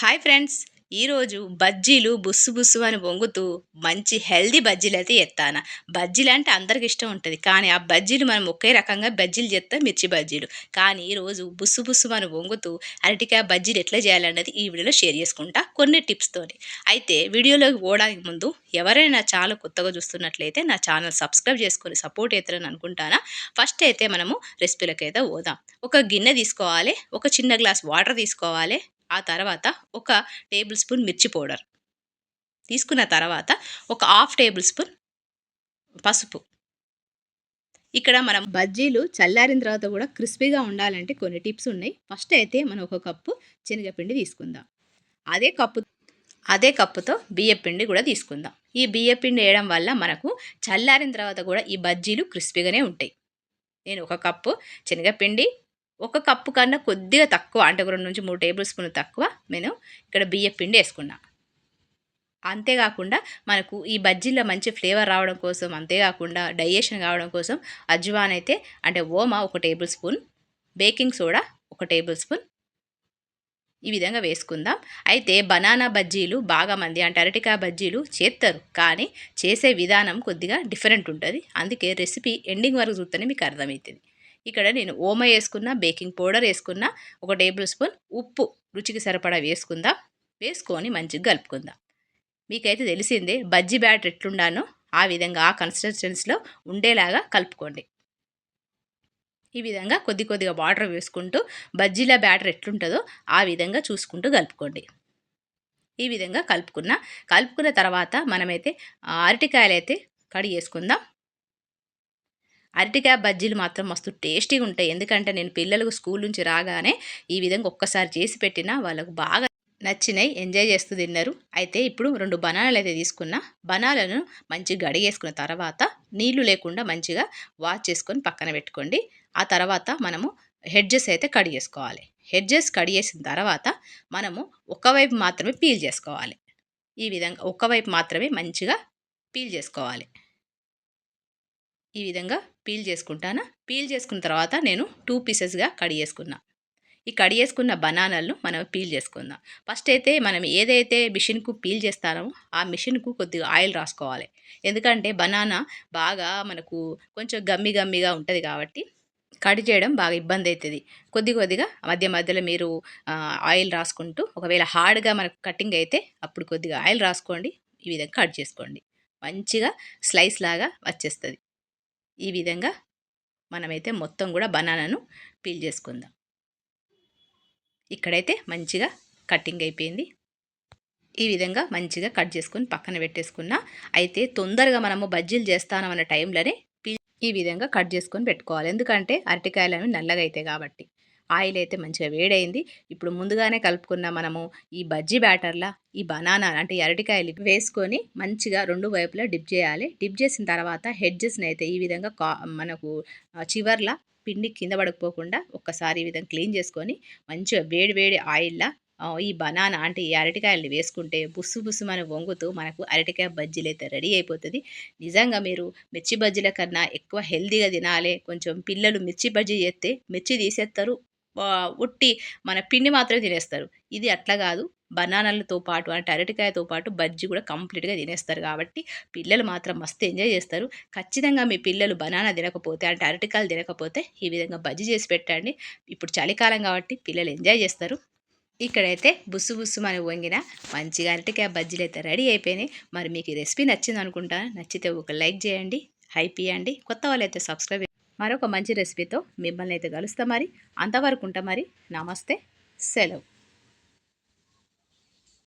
Hi friends. ఈరోజు బజ్జీలు బుస్సు బుస్సు అని వంగుతూ మంచి హెల్దీ బజ్జీలు అయితే ఎత్తాను. బజ్జీలు అంటే అందరికి ఇష్టం ఉంటుంది. కానీ ఆ బజ్జీలు మనం ఒకే రకంగా బజ్జీలు చేస్తాం మిర్చి బజ్జీలు. కానీ ఈరోజు బుస్సు బుస్సు అని వంగుతూ అరటికాయ బజ్జీలు ఎట్లా చేయాలన్నది ఈ వీడియోలో షేర్ చేసుకుంటా కొన్ని టిప్స్తోని అయితే వీడియోలోకి పోవడానికి ముందు ఎవరైనా నా ఛానల్ కొత్తగా చూస్తున్నట్లయితే నా ఛానల్ సబ్స్క్రైబ్ చేసుకొని సపోర్ట్ అవుతారని అనుకుంటానా. ఫస్ట్ అయితే మనము రెసిపీలకి అయితే పోదాం. ఒక గిన్నె తీసుకోవాలి. ఒక చిన్న గ్లాస్ వాటర్ తీసుకోవాలి. ఆ తర్వాత ఒక టేబుల్ స్పూన్ మిర్చి పౌడర్. తీసుకున్న తర్వాత ఒక హాఫ్ టేబుల్ స్పూన్ పసుపు. ఇక్కడ మనం బజ్జీలు చల్లారిన తర్వాత కూడా క్రిస్పీగా ఉండాలంటే కొన్ని టిప్స్ ఉన్నాయి. ఫస్ట్ అయితే మనం ఒక కప్పు శనగపిండి తీసుకుందాం. అదే కప్పు అదే కప్పుతో బియ్యపిండి కూడా తీసుకుందాం. ఈ బియ్యపిండి వేయడం వల్ల మనకు చల్లారిన తర్వాత కూడా ఈ బజ్జీలు క్రిస్పీగానే ఉంటాయి. నేను ఒక కప్పు శనగపిండి ఒక కప్పు కన్నా కొద్దిగా తక్కువ అంటే ఒక రెండు నుంచి మూడు టేబుల్ స్పూన్ తక్కువ నేను ఇక్కడ బియ్య పిండి వేసుకున్నా. అంతేకాకుండా మనకు ఈ బజ్జీలో మంచి ఫ్లేవర్ రావడం కోసం అంతేకాకుండా డైజెషన్ కావడం కోసం అజ్వాన్ అయితే అంటే ఓమా ఒక టేబుల్ స్పూన్ బేకింగ్ సోడా ఒక టేబుల్ స్పూన్. ఈ విధంగా వేసుకుందాం. అయితే బనానా బజ్జీలు బాగా మంది అంటే అరటికాయ బజ్జీలు చేస్తారు కానీ చేసే విధానం కొద్దిగా డిఫరెంట్ ఉంటుంది. అందుకే రెసిపీ ఎండింగ్ వరకు చూస్తేనే మీకు అర్థమవుతుంది. ఇక్కడ నేను ఓమ వేసుకున్న బేకింగ్ పౌడర్ వేసుకున్న ఒక టేబుల్ స్పూన్ ఉప్పు రుచికి సరిపడా వేసుకుందాం వేసుకొని మంచిగా కలుపుకుందాం. మీకైతే తెలిసిందే బజ్జీ బ్యాటర్ ఎట్లుండానో ఆ విధంగా ఆ కన్సిస్టెన్సీలో ఉండేలాగా కలుపుకోండి. ఈ విధంగా కొద్ది కొద్దిగా వాటర్ వేసుకుంటూ బజ్జీల బ్యాటర్ ఎట్లుంటుందో ఆ విధంగా చూసుకుంటూ కలుపుకోండి. ఈ విధంగా కలుపుకున్న కలుపుకున్న తర్వాత మనమైతే అరటికాయలు అయితే కడిగి వేసుకుందాం అరటికాయ బజ్జీలు మాత్రం మస్తు టేస్టీగా ఉంటాయి. ఎందుకంటే నేను పిల్లలకు స్కూల్ నుంచి రాగానే ఈ విధంగా ఒక్కసారి చేసి పెట్టినా వాళ్ళకు బాగా నచ్చినాయి. ఎంజాయ్ చేస్తూ తిన్నారు. అయితే ఇప్పుడు రెండు బనానాలు అయితే తీసుకున్నా. బనాలను మంచిగా గడిగేసుకున్న తర్వాత నీళ్ళు లేకుండా మంచిగా వాష్ చేసుకొని పక్కన పెట్టుకోండి. ఆ తర్వాత మనము హెడ్జెస్ అయితే కడిగేసుకోవాలి హెడ్జెస్ కడిగేసిన తర్వాత మనము ఒకవైపు మాత్రమే పీల్ చేసుకోవాలి. ఈ విధంగా ఒకవైపు మాత్రమే మంచిగా పీల్ చేసుకోవాలి. ఈ విధంగా పీల్ చేసుకుంటాను? పీల్ చేసుకున్న తర్వాత నేను టూ పీసెస్గా కడి చేసుకున్నా. ఈ కడి చేసుకున్న బనానాలను మనం పీల్ చేసుకుందాం. ఫస్ట్ అయితే మనం ఏదైతే మిషన్కు పీల్ చేస్తానో ఆ మిషన్కు కొద్దిగా ఆయిల్ రాసుకోవాలి. ఎందుకంటే బనానా బాగా మనకు కొంచెం గమ్మి గమ్మిగా ఉంటుంది కాబట్టి కడి చేయడం బాగా ఇబ్బంది అవుతుంది కొద్ది కొద్దిగా మధ్య మధ్యలో మీరు ఆయిల్ రాసుకుంటూ ఒకవేళ హార్డ్గా మనకు కటింగ్ అయితే అప్పుడు కొద్దిగా ఆయిల్ రాసుకోండి. ఈ విధంగా కట్ చేసుకోండి. మంచిగా స్లైస్ లాగా వచ్చేస్తుంది. ఈ విధంగా మనమైతే మొత్తం కూడా బనానాను పీల్ చేసుకుందాం. ఇక్కడైతే మంచిగా కటింగ్ అయిపోయింది. ఈ విధంగా మంచిగా కట్ చేసుకుని పక్కన పెట్టేసుకున్నా అయితే తొందరగా మనము బజ్జీలు చేస్తాను అన్న టైంలోనే ఈ విధంగా కట్ చేసుకొని పెట్టుకోవాలి. ఎందుకంటే అరటికాయలు అవి నల్లగా అవుతాయి కాబట్టి. ఆయిల్ అయితే మంచిగా వేడైంది. ఇప్పుడు ముందుగానే కలుపుకున్న మనము ఈ బజ్జీ బ్యాటర్లా ఈ బనానా అంటే అరటికాయలు వేసుకొని మంచిగా రెండు వైపులా డిప్ చేయాలి. డిప్ చేసిన తర్వాత హెడ్జెస్ని అయితే ఈ విధంగా మనకు చివర్లా పిండి కింద పడకపోకుండా ఒక్కసారి ఈ విధంగా క్లీన్ చేసుకొని మంచిగా వేడి వేడి ఆయిల్లా ఈ బనానా అంటే ఈ అరటికాయల్ని వేసుకుంటే బుస్సు బుస్సు మన వంగుతూ మనకు అరటికాయ బజ్జీలు అయితే రెడీ అయిపోతుంది. నిజంగా మీరు మిర్చి బజ్జీల కన్నా ఎక్కువ హెల్తీగా తినాలి కొంచెం పిల్లలు మిర్చి బజ్జీ చేస్తే మిర్చి తీసేస్తారు ఉట్టి మన పిండి మాత్రమే తినేస్తారు. ఇది అట్లా కాదు. బనానాలతో పాటు అంటే అరటికాయతో పాటు బజ్జీ కూడా కంప్లీట్గా తినేస్తారు కాబట్టి పిల్లలు మాత్రం మస్తు ఎంజాయ్ చేస్తారు. ఖచ్చితంగా మీ పిల్లలు బనానా తినకపోతే అంటే అరటికాయలు తినకపోతే ఈ విధంగా బజ్జీ చేసి పెట్టండి. ఇప్పుడు చలికాలం కాబట్టి పిల్లలు ఎంజాయ్ చేస్తారు. ఇక్కడైతే బుస్సు బుస్సు అని వంగిన మంచిగా అరటికాయ బజ్జీలు అయితే రెడీ అయిపోయినాయి. మరి మీకు ఈ రెసిపీ నచ్చింది అనుకుంటాను నచ్చితే ఒక లైక్ చేయండి హైప్ ఇవ్వండి. కొత్త వాళ్ళు అయితే సబ్స్క్రైబ్ మరొక మంచి రెసిపీతో మిమ్మల్ని అయితే కలుస్తా మరి. అంతవరకు ఉంటా మరి. నమస్తే. సెలవు.